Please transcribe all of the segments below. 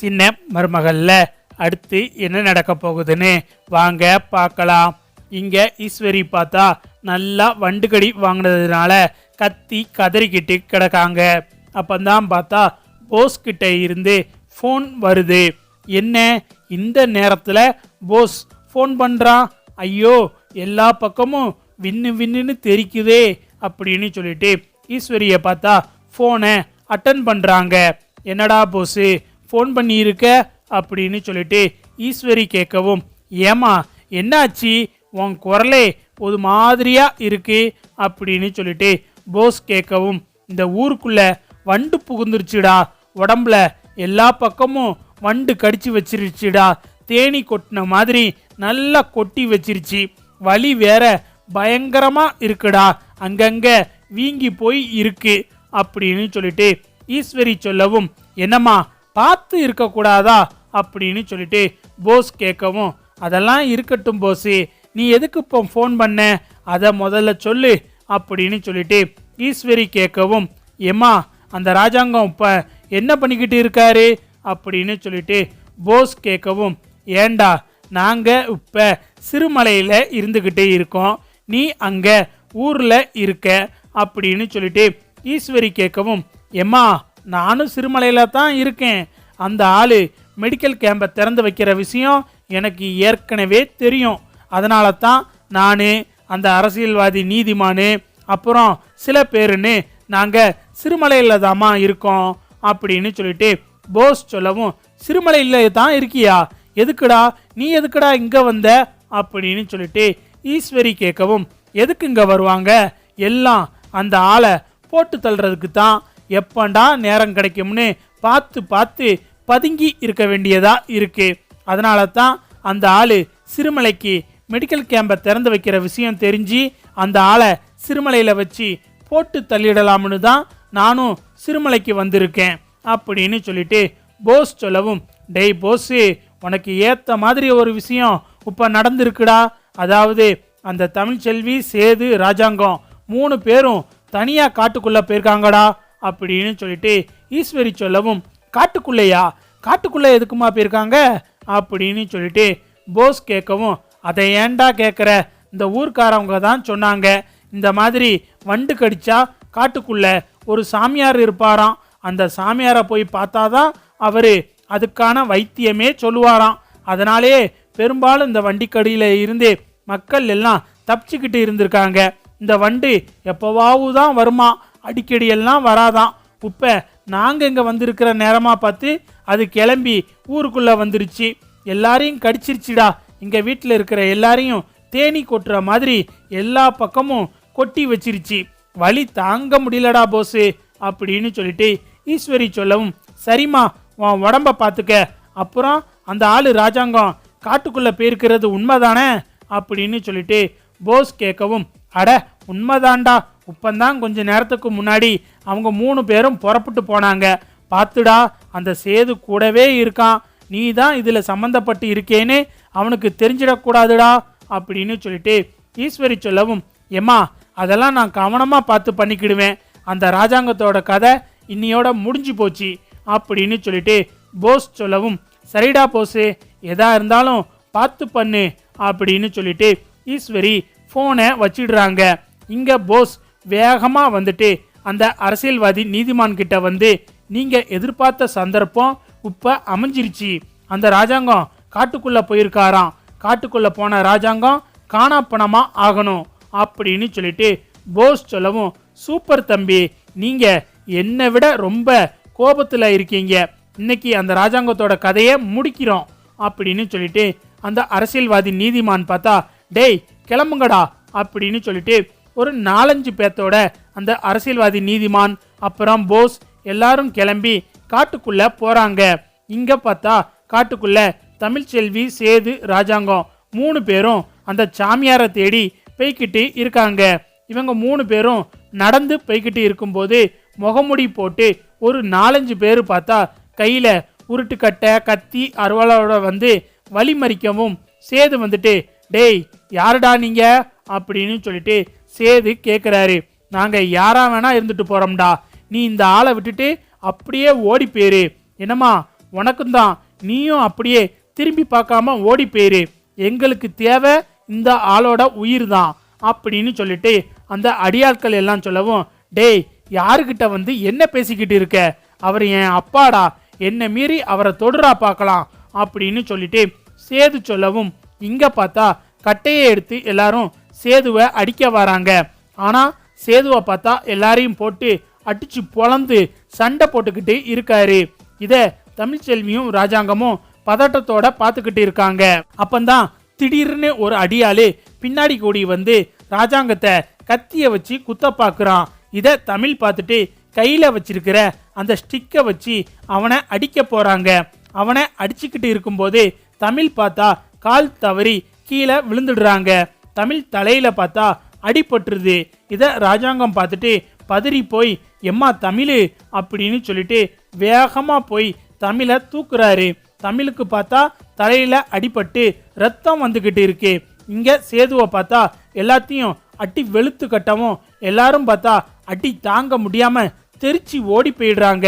சின்ன மருமகள்ல. அடுத்து என்ன நடக்க போகுதுன்னு வாங்க பார்க்கலாம். இங்கே ஈஸ்வரி பார்த்தா நல்லா வண்டுகடி வாங்கினதுனால கத்தி கதறிக்கிட்டு கிடக்காங்க. அப்போதான் பார்த்தா போஸ்கிட்ட இருந்து ஃபோன் வருது. என்ன? இந்த நேரத்தில் போஸ் ஃபோன் பண்ணுறான் ஐயோ எல்லா பக்கமும் விண்ணு விண்ணுன்னு தெரிக்குதே அப்படின்னு சொல்லிட்டு ஈஸ்வரியை பார்த்தா ஃபோனை அட்டன் பண்ணுறாங்க என்னடா போஸு? ஃபோன் பண்ணியிருக்க அப்படின்னு சொல்லிட்டு ஈஸ்வரி கேட்கவும் ஏமா என்னாச்சு? உன் குரலே ஒரு மாதிரியாக இருக்கு. அப்படின்னு சொல்லிட்டு போஸ் கேட்கவும் இந்த ஊருக்குள்ளே வண்டு புகுந்துருச்சுடா உடம்புல எல்லா பக்கமும் வண்டு கடிச்சு வச்சிருச்சுடா. தேனி கொட்டின மாதிரி நல்லா கொட்டி வச்சிருச்சு. வலி வேற பயங்கரமாக இருக்குடா. அங்கங்கே வீங்கி போய் இருக்கு. அப்படின்னு சொல்லிட்டு ஈஸ்வரி சொல்லவும் என்னம்மா பார்த்து இருக்கக்கூடாதா அப்படின்னு சொல்லிட்டு போஸ் கேட்கவும் அதெல்லாம் இருக்கட்டும் போஸு நீ எதுக்கு இப்போ ஃபோன் பண்ண? அதை முதல்ல சொல்லு அப்படின்னு சொல்லிட்டு ஈஸ்வரி கேட்கவும் எம்மா அந்த ராஜாங்கம் இப்போ என்ன பண்ணிக்கிட்டு இருக்காரு? அப்படின்னு சொல்லிட்டு போஸ் கேட்கவும் ஏண்டா நாங்கள் இப்போ சிறுமலையில் இருந்துக்கிட்டே இருக்கோம். நீ அங்கே ஊரில் இருக்க அப்படின்னு சொல்லிட்டு ஈஸ்வரி கேட்கவும் எம்மா நானும் சிறுமலையில் தான் இருக்கேன். அந்த ஆள் மெடிக்கல் கேம்பை திறந்து வைக்கிற விஷயம் எனக்கு ஏற்கனவே தெரியும். அதனால தான் நான் அந்த அரசியல்வாதி நீதிமானு அப்புறம் சில பேருன்னு நாங்கள் சிறுமலையில் தாம்மா இருக்கோம் அப்படின்னு சொல்லிட்டு போஸ் சொல்லவும் சிறுமலையில் தான் இருக்கியா? எதுக்குடா? நீ எதுக்குடா இங்கே வந்த? அப்படின்னு சொல்லிட்டு ஈஸ்வரி கேட்கவும் எதுக்கு இங்கே வருவாங்க? எல்லாம் அந்த ஆளை போட்டு தள்ளுறதுக்கு தான் எப்பண்டா நேரம் கிடைக்கும்னு பார்த்து பார்த்து பதுங்கி இருக்க வேண்டியதாக இருக்குது அதனால தான் அந்த ஆள் சிறுமலைக்கு மெடிக்கல் கேம்பை திறந்து வைக்கிற விஷயம் தெரிஞ்சு அந்த ஆளை சிறுமலையில் வச்சு போட்டு தள்ளிடலாம்னு தான் நானும் சிறுமலைக்கு வந்திருக்கேன் அப்படின்னு சொல்லிட்டு போஸ் சொல்லவும் டேய் போஸு உனக்கு ஏற்ற மாதிரி ஒரு விஷயம் இப்போ நடந்திருக்குடா. அதாவது அந்த தமிழ்ச்செல்வி சேது ராஜாங்கம் மூணு பேரும் தனியாக காட்டுக்குள்ளே போயிருக்காங்கடா. அப்படின்னு சொல்லிட்டு ஈஸ்வரி சொல்லவும் காட்டுக்குள்ளேயா? காட்டுக்குள்ளே எதுக்குமா போயிருக்காங்க? அப்படின்னு சொல்லிட்டு போஸ் கேட்கவும் அதை ஏன்டா கேட்குற? இந்த ஊர்க்காரவங்க தான் சொன்னாங்க. இந்த மாதிரி வண்டு கடிச்சா காட்டுக்குள்ள ஒரு சாமியார் இருப்பாராம். அந்த சாமியாரை போய் பார்த்தாதான் அவர் அதுக்கான வைத்தியமே சொல்லுவாராம். அதனாலே பெரும்பாலும் இந்த வண்டிக்கடியில் இருந்து மக்கள் எல்லாம் தப்பிச்சுக்கிட்டு இருந்திருக்காங்க. இந்த வண்டு எப்போவாவது தான் வருமா? அடிக்கடி எல்லாம் வராதாம். இப்போ நாங்கள் இங்கே வந்திருக்கிற நேரமாக பார்த்து அது கிளம்பி ஊருக்குள்ளே வந்துருச்சு. எல்லாரையும் கடிச்சிருச்சுடா. இங்கே வீட்டில் இருக்கிற எல்லாரையும் தேனி கொட்டுற மாதிரி எல்லா பக்கமும் கொட்டி வச்சிருச்சு. வழி தாங்க முடியலடா போஸு அப்படின்னு சொல்லிட்டு ஈஸ்வரி சொல்லவும் சரிம்மா உன் உடம்ப பார்த்துக்க அப்புறம் அந்த ஆளு ராஜாங்கம் காட்டுக்குள்ளே போயிருக்கிறது உண்மைதானே? அப்படின்னு சொல்லிட்டு போஸ் கேட்கவும் அட உண்மைதான்டா. இப்போந்தான் கொஞ்ச நேரத்துக்கு முன்னாடி அவங்க மூணு பேரும் புறப்பட்டு போனாங்க. பார்த்துடா அந்த சேது கூடவே இருக்கான். நீ தான் இதில் சம்மந்தப்பட்டு இருக்கேன்னு அவனுக்கு தெரிஞ்சிடக்கூடாதுடா அப்படின்னு சொல்லிட்டு ஈஸ்வரி சொல்லவும் எம்மா அதெல்லாம் நான் கவனமாக பார்த்து பண்ணிக்கிடுவேன். அந்த ராஜாங்கத்தோட கதை இன்னையோட முடிஞ்சு போச்சு அப்படின்னு சொல்லிட்டு போஸ் சொல்லவும் சரிடா போஸு எதா இருந்தாலும் பார்த்து பண்ணு அப்படின்னு சொல்லிட்டு ஈஸ்வரி ஃபோனை வச்சிடுறாங்க. இங்கே போஸ் வேகமாக வந்துட்டு அந்த அரசியல்வாதி நீதிமான் கிட்ட வந்து நீங்கள் எதிர்பார்த்த சந்தர்ப்பம் இப்போ அமைஞ்சிருச்சு. அந்த ராஜாங்கம் காட்டுக்குள்ளே போயிருக்காராம். காட்டுக்குள்ளே போன ராஜாங்கம் காணாப்பணமாக ஆகணும். அப்படின்னு சொல்லிட்டு போஸ் சொல்லவும் சூப்பர் தம்பி நீங்கள் என்னை விட ரொம்ப கோபத்தில் இருக்கீங்க. இன்னைக்கு அந்த ராஜாங்கத்தோட கதையை முடிக்கிறோம். அப்படின்னு சொல்லிட்டு அந்த அரசியல்வாதி நீதிமான் பார்த்தா டேய் கிளம்புங்கடா. அப்படின்னு சொல்லிட்டு ஒரு நாலஞ்சு பேர்த்தோட அந்த அரசியல்வாதி நீதிமான் அப்புறம் போஸ் எல்லாரும் கிளம்பி காட்டுக்குள்ள போறாங்க. இங்க பார்த்தா காட்டுக்குள்ள தமிழ்ச்செல்வி சேது ராஜாங்கம் மூணு பேரும் அந்த சாமியாரை தேடி பெய்கிட்டு இருக்காங்க. இவங்க மூணு பேரும் நடந்து போய்கிட்டு இருக்கும்போது முகமுடி போட்டு ஒரு நாலஞ்சு பேர் பார்த்தா கையில் உருட்டுக்கட்டை கத்தி அருவாளோட வந்து வழிமறிக்கவும் சேது வந்துட்டு டேய் யாருடா நீங்க? அப்படின்னு சொல்லிட்டு சேது கேட்குறாரு நாங்கள் யாரா வேணா இருந்துட்டு போகிறோம்டா நீ இந்த ஆளை விட்டுட்டு அப்படியே ஓடி போயிரு என்னம்மா உனக்கும் தான் நீயும் அப்படியே திரும்பி பார்க்காம ஓடி போயிரு எங்களுக்கு தேவை இந்த ஆளோட உயிர் தான் அப்படின்னு சொல்லிட்டு அந்த அடியாட்கள் எல்லாம் சொல்லவும் டேய் யாருக்கிட்ட வந்து என்ன பேசிக்கிட்டு இருக்க? அவர் என் அப்பாடா. என்னை மீறி அவரை தொடுறா பார்க்கலாம் அப்படின்னு சொல்லிட்டு சேது சொல்லவும் இங்கே பார்த்தா கட்டையை எடுத்து எல்லாரும் சேதுவை அடிக்க வராங்க. ஆனால் சேதுவை பார்த்தா எல்லாரையும் போட்டு அடிச்சு பொழந்து சண்டை போட்டுக்கிட்டு இருக்காரு. இதை தமிழ்ச்செல்வியும் ராஜாங்கமும் பதட்டத்தோட பார்த்துக்கிட்டு இருக்காங்க. அப்பந்தான் திடீர்னு ஒரு அடியாளு பின்னாடி கூடி வந்து ராஜாங்கத்தை கத்தியை வச்சு குத்த பார்க்குறான். இதை தமிழ் பார்த்துட்டு கையில் வச்சிருக்கிற அந்த ஸ்டிக்கை வச்சு அவனை அடிக்க போகிறாங்க அவனை அடிச்சுக்கிட்டு இருக்கும்போது தமிழ் பார்த்தா கால் தவறி கீழே விழுந்துடுறாங்க. தமிழ் தலையில் பார்த்தா அடிபட்டுருது. இதை ராஜாங்கம் பார்த்துட்டு பதறி போய் எம்மா தமிழ்? அப்படின்னு சொல்லிட்டு வேகமாக போய் தமிழை தூக்குறாரு. தமிழுக்கு பார்த்தா தலையில் அடிபட்டு ரத்தம் வந்துக்கிட்டு இருக்கு. இங்கே சேதுவை பார்த்தா எல்லாத்தையும் அட்டி வெளுத்து கட்டவும் எல்லாரும் பார்த்தா அட்டி தாங்க முடியாமல் தெரிச்சு ஓடி போயிடுறாங்க.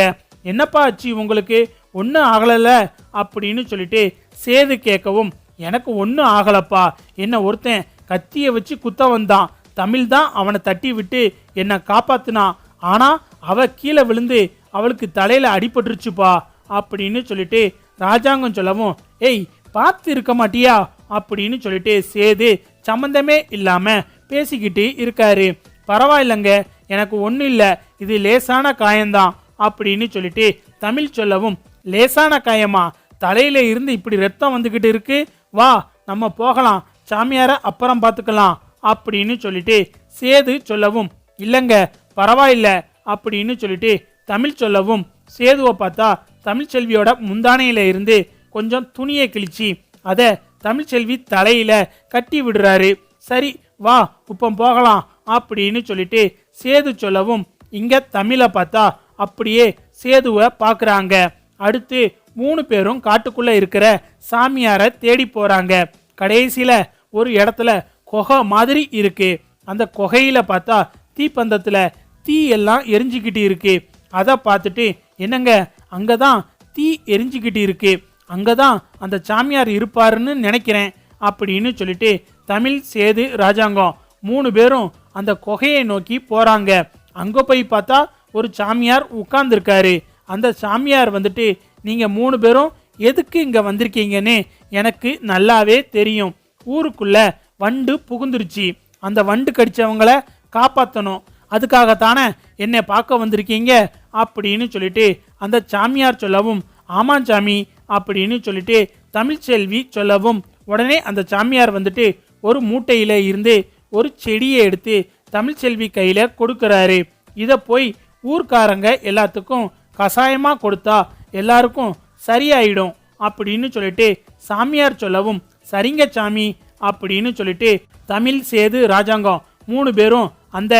என்னப்பா ஆச்சு உங்களுக்கு? ஒன்றும் ஆகலைல்ல? அப்படின்னு சொல்லிட்டு சேது கேட்கவும் எனக்கு ஒன்றும் ஆகலப்பா. என்ன ஒருத்தன் கத்தியை வச்சு குத்த வந்தான். தமிழ் தான் அவனை தட்டி விட்டு என்னை காப்பாத்துனான் ஆனா அவ கீழே விழுந்து அவளுக்கு தலையில அடிபட்டுருச்சுப்பா அப்படின்னு சொல்லிட்டு ராஜாங்கம் சொல்லவும் ஏய் பார்த்து இருக்க மாட்டியா? அப்படின்னு சொல்லிட்டு சேது சம்மந்தமே இல்லாம பேசிக்கிட்டு இருக்காரு. பரவாயில்லைங்க எனக்கு ஒன்றும் இல்லை இது லேசான காயம்தான். அப்படின்னு சொல்லிட்டு தமிழ் சொல்லவும் லேசான காயமா? தலையில இருந்து இப்படி ரத்தம் வந்துக்கிட்டு இருக்கு. வா நம்ம போகலாம். சாமியார அப்புறம் பார்த்துக்கலாம் அப்படின்னு சொல்லிட்டு சேது சொல்லவும் இல்லைங்க பரவாயில்ல அப்படின்னு சொல்லிட்டு தமிழ் சொல்லவும் சேதுவை பார்த்தா தமிழ்ச்செல்வியோட முந்தானையில இருந்து கொஞ்சம் துணியை கிழிச்சு அதை தமிழ்ச்செல்வி தலையில கட்டி விடுறாரு. சரி வா இப்போ போகலாம் அப்படின்னு சொல்லிட்டு சேது சொல்லவும் இங்க தமிழை பார்த்தா அப்படியே சேதுவை பார்க்குறாங்க அடுத்து மூணு பேரும் காட்டுக்குள்ள இருக்கிற சாமியாரை தேடி போறாங்க. கடைசியில ஒரு இடத்துல குகை மாதிரி இருக்கு. அந்த குகையில பார்த்தா தீப்பந்தத்துல தீ எல்லாம் எரிஞ்சுக்கிட்டு இருக்கு. அதை பார்த்துட்டு என்னங்க அங்கதான் தீ எரிஞ்சுக்கிட்டு இருக்கு. அங்கதான் அந்த சாமியார் இருப்பாருன்னு நினைக்கிறேன் அப்படின்னு சொல்லிட்டு தமிழ் சேது ராஜாங்கம் மூணு பேரும் அந்த குகையை நோக்கி போறாங்க. அங்க போய் பார்த்தா ஒரு சாமியார் உட்கார்ந்துருக்காரு. அந்த சாமியார் வந்துட்டு நீங்க மூணு பேரும் எதுக்கு இங்க வந்திருக்கீங்கன்னு எனக்கு நல்லாவே தெரியும். ஊருக்குள்ள வண்டு புகுந்துருச்சு. அந்த வண்டு கடிச்சவங்கள காப்பாற்றணும் அதுக்காகத்தானே என்னை பார்க்க வந்திருக்கீங்க அப்படின்னு சொல்லிட்டு அந்த சாமியார் சொல்லவும் ஆமாம் சாமி அப்படின்னு சொல்லிட்டு தமிழ்ச்செல்வி சொல்லவும் உடனே அந்த சாமியார் வந்துட்டு ஒரு மூட்டையில் இருந்து ஒரு செடியை எடுத்து தமிழ்ச்செல்வி கையில் கொடுக்குறாரு. இதை போய் ஊர்க்காரங்க எல்லாத்துக்கும் கஷாயமாக கொடுத்தா எல்லாருக்கும் சரியாயிடும் அப்படின்னு சொல்லிட்டு சாமியார் சொல்லவும் சரிங்க சாமி அப்படின்னு சொல்லிட்டு தமிழ் சேது ராஜாங்கம் மூணு பேரும் அந்த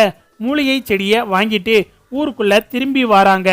மூலிகை செடியை வாங்கிட்டு ஊருக்குள்ள திரும்பி வராங்க.